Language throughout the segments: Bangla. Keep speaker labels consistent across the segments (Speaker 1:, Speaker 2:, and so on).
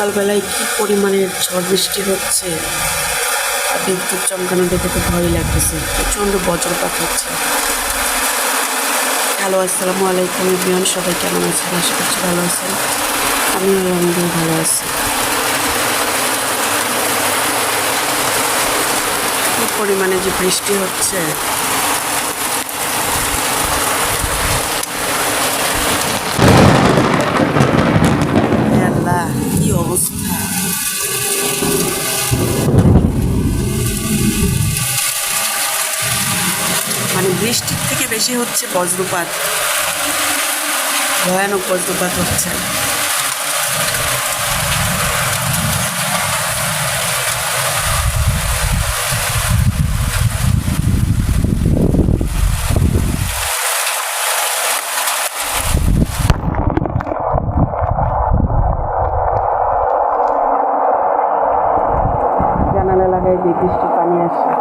Speaker 1: সকালবেলায় কি পরিমাণের ঝড় বৃষ্টি হচ্ছে? আর বিদ্যুৎ চমকানো দেখে তো ভয় লাগতেছে। প্রচণ্ড বজ্রপাত হচ্ছে। হ্যালো, আসসালামু আলাইকুম বিয়ন সবাই কেমন আছেন? আশা করছি ভালো আছেন। আমি আলহামদুলিল্লাহ ভালো আছি। কি পরিমাণে যে বৃষ্টি হচ্ছে হে আল্লাহ কি অবস্থা মানে বৃষ্টির থেকে বেশি হচ্ছে বজ্রপাত। ভয়ানক বজ্রপাত হচ্ছে। জানালা লাগাই দিয়ে বৃষ্টির পানি আসে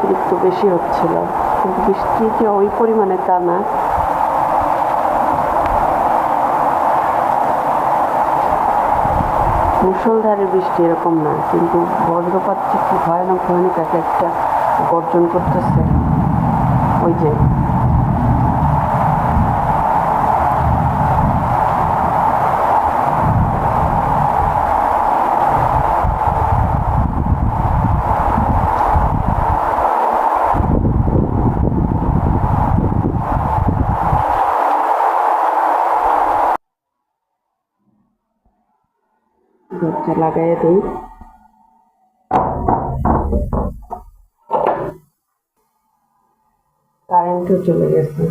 Speaker 1: অতিরিক্ত বেশি হচ্ছিল। কিন্তু বৃষ্টি যে ওই পরিমাণে তা না। মুষলধারে বৃষ্টি এরকম না, কিন্তু বজ্রপাত যে কি ভয়ানক ভয়ানক এক একটা গর্জন করতেছে। ওই যে দরজা লাগাই দিই কারেন্টও চলে গেছে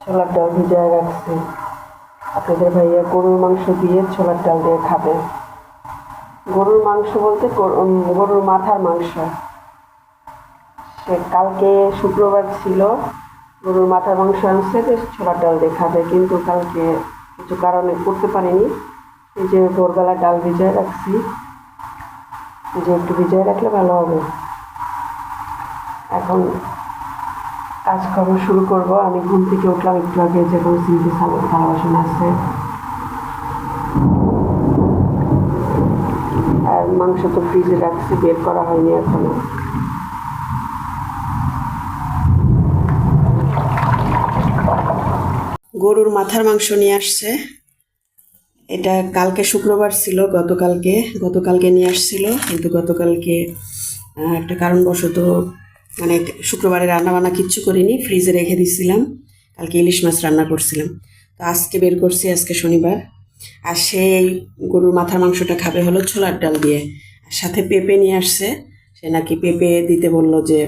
Speaker 1: ছোলার ডাল ভিজায় রাখছি আপনাদের ভাইয়া গরুর মাংস দিয়ে ছোলার ডাল দিয়ে খাবে গরুর মাংস বলতে গরুর মাথার মাংস। সে কালকে শুক্রবার ছিল। গরুর মাথার মাংস আনছে ছোলার ডাল দিয়ে খাবে কিন্তু কালকে কিছু কারণে করতে পারিনি। এই যে ভোরবেলা ডাল ভিজায় রাখছি যে একটু ভিজায় রাখলে ভালো হবে। এখন কাজকর্ম শুরু করব। আমি ঘুম থেকে উঠলাম, একটু আগে যে বলছি যে সালো- থালা বাসন আছে। আর মাংস তো ফ্রিজে রাখছি, বের করা হয়নি এখনও। গরুর মাথার মাংস নিয়ে আসছে। এটা কালকে শুক্রবার ছিল, গতকালকে গতকালকে নিয়ে আসছিল, কিন্তু গতকালকে একটা কারণবশত মানে শুক্রবারে রান্না বান্না কিচ্ছু করিনি, ফ্রিজে রেখে দিছিলাম, কালকে ইলিশ মাছ রান্না করছিলাম। তো আজকে বের করছি, আজকে শনিবার। আর সেই গরুর মাথার মাংসটা খাবে হলো ছোলার ডাল দিয়ে। আর সাথে পেঁপে নিয়ে আসছে। সে নাকি পেঁপে দিতে বলল যে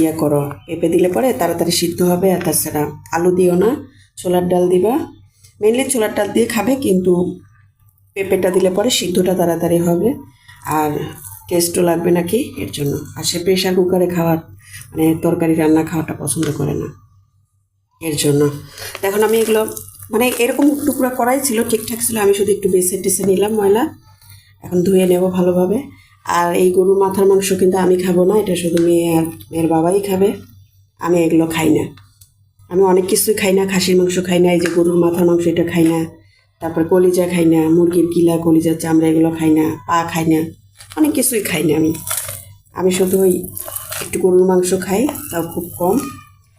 Speaker 1: ইয়ে করো, পেঁপে দিলে পরে তাড়াতাড়ি সিদ্ধ হবে, আর তাছাড়া আলু দিও না। ছোলার ডাল দিবা। মেনলি ছোলার ডাল দিয়ে খাবে, কিন্তু পেঁপেটা দিলে পরে সিদ্ধটা তাড়াতাড়ি হবে। আর টেস্টও লাগবে নাকি, এর জন্য। আর সে প্রেশার কুকারে খাওয়ার মানে তরকারি রান্না খাওয়াটা পছন্দ করে না। এর জন্য। এখন আমি এগুলো মানে এরকম টুকরা করাই ছিল, ঠিকঠাক ছিল, আমি শুধু একটু বেছে টেসে নিলাম ময়লা। এখন ধুয়ে নেব ভালোভাবে। আর এই গরুর মাথার মাংস কিন্তু আমি খাব না, এটা শুধু মেয়ে আর মেয়ের বাবাই খাবে। আমি এগুলো খাই না। আমি অনেক কিছুই খাই না, খাসির মাংস খাই না, এই যে গরুর মাথার মাংস এটা খাই না, তারপর কলিজা খাই না, মুরগির কিলা কলিজা, চামড়া এগুলো খাই না, পা খাই না, অনেক কিছুই খাই না আমি। আমি শুধু ওই একটু গরুর মাংস খাই, তাও খুব কম,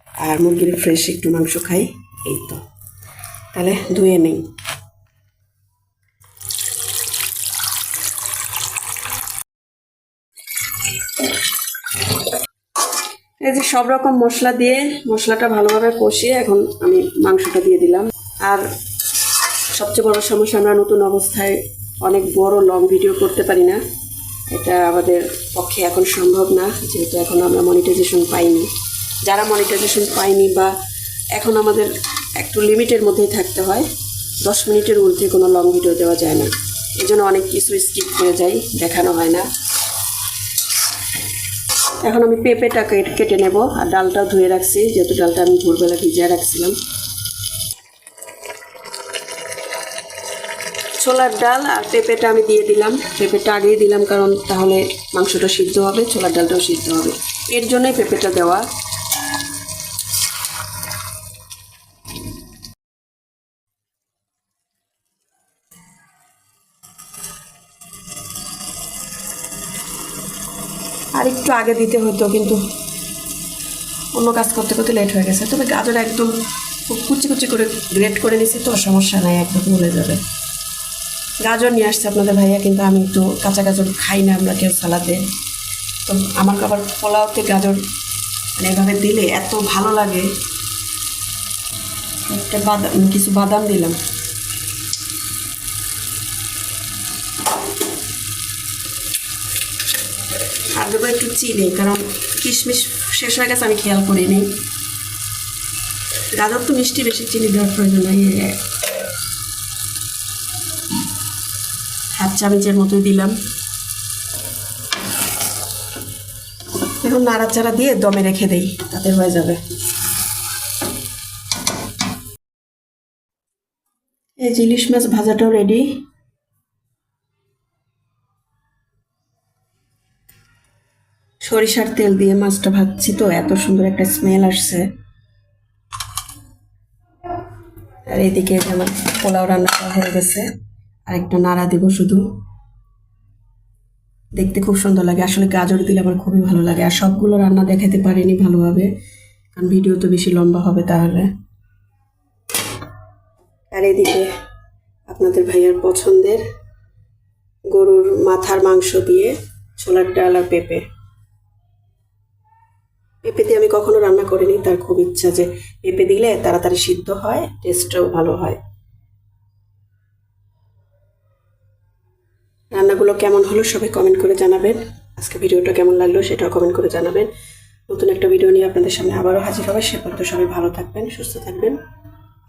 Speaker 1: আর মুরগির ফ্রেশ একটু মাংস খাই, এই তো। তাহলে ধুয়ে নেই। এই যে সব রকম মশলা দিয়ে মশলাটা ভালোভাবে কষিয়ে এখন আমি মাংসটা দিয়ে দিলাম। আর সবচেয়ে বড় সমস্যা, আমরা নতুন অবস্থায় অনেক বড় লং ভিডিও করতে পারি না। এটা আমাদের পক্ষে এখন সম্ভব না, যেহেতু এখন আমরা মনিটাইজেশন পাইনি। যারা মনিটাইজেশন পাইনি বা এখন আমাদের একটু লিমিটের মধ্যেই থাকতে হয়, দশ মিনিটের ঊর্ধ্বে কোনো লং ভিডিও দেওয়া যায় না। এই জন্য অনেক কিছু স্কিপ হয়ে যায় দেখানো হয় না। এখন আমি পেঁপেটা কেটে নেব আর ডালটাও ধুয়ে রাখছি, যেহেতু ডালটা আমি ভোরবেলা ভিজিয়ে রাখছিলাম। ছোলার ডাল আর পেঁপেটা আমি দিয়ে দিলাম। পেঁপেটা আগেই দিলাম, কারণ তাহলে মাংসটা সিদ্ধ হবে, ছোলার ডালটাও সিদ্ধ হবে। এর জন্যই পেঁপেটা দেওয়া। একটু আগে দিতে হতো, কিন্তু অন্য কাজ করতে করতে লেট হয়ে গেছে। তবে গাজর একদম কুচি কুচি করে গ্রেট করে নিছি তো সমস্যা নাই, একদম গলে যাবে। গাজর নিয়ে আসছে আপনাদের ভাইয়া, কিন্তু আমি একটু কাঁচা গাজর খাই না, আমরা কেউ সালাদে তো আমার আবার পোলাওতে গাজর মানে এভাবে দিলে এত ভালো লাগে। একটা বাদাম কিছু বাদাম দিলাম। দেবো একটু চিনি, কারণ কিশমিশ শেষ হয়ে গেছে, আমি খেয়াল করিনি। গাজর তো মিষ্টি বেশি, চিনি দেওয়ার প্রয়োজন নাই। হাফ চামচের মতোই দিলাম। এখন নাড়াচাড়া দিয়ে দমে রেখে দেই, তাতে হয়ে যাবে। এই যে ইলিশ মাছ ভাজাটাও রেডি সরিষার তেল দিয়ে মাছটা ভাজছি তো, এত সুন্দর একটা স্মেল আসছে। আর এইদিকে যে আমার পোলাও রান্নাটা হয়ে গেছে। আর একটু নাড়া দিব শুধু। দেখতে খুব সুন্দর লাগে। আসলে গাজর দিলে আমার খুবই ভালো লাগে। আর সবগুলো রান্না দেখাতে পারিনি ভালোভাবে। কারণ ভিডিও তো বেশি লম্বা হবে তাহলে। আর এদিকে আপনাদের ভাইয়ার পছন্দের গরুর মাথার মাংস দিয়ে ছোলার ডাল আর পেঁপে। পেঁপে দিয়ে আমি কখনো রান্না করিনি, তার খুব ইচ্ছা যে পেঁপে দিলে তাড়াতাড়ি সিদ্ধ হয় টেস্টটাও ভালো হয়। রান্নাগুলো কেমন হলো সবাই কমেন্ট করে জানাবেন। আজকে ভিডিওটা কেমন লাগল সেটাও কমেন্ট করে জানাবেন। নতুন একটা ভিডিও নিয়ে আপনাদের সামনে আবারও হাজির হবে, সে পর্যন্ত সবাই ভালো থাকবেন, সুস্থ থাকবেন।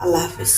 Speaker 1: আল্লাহ হাফিজ।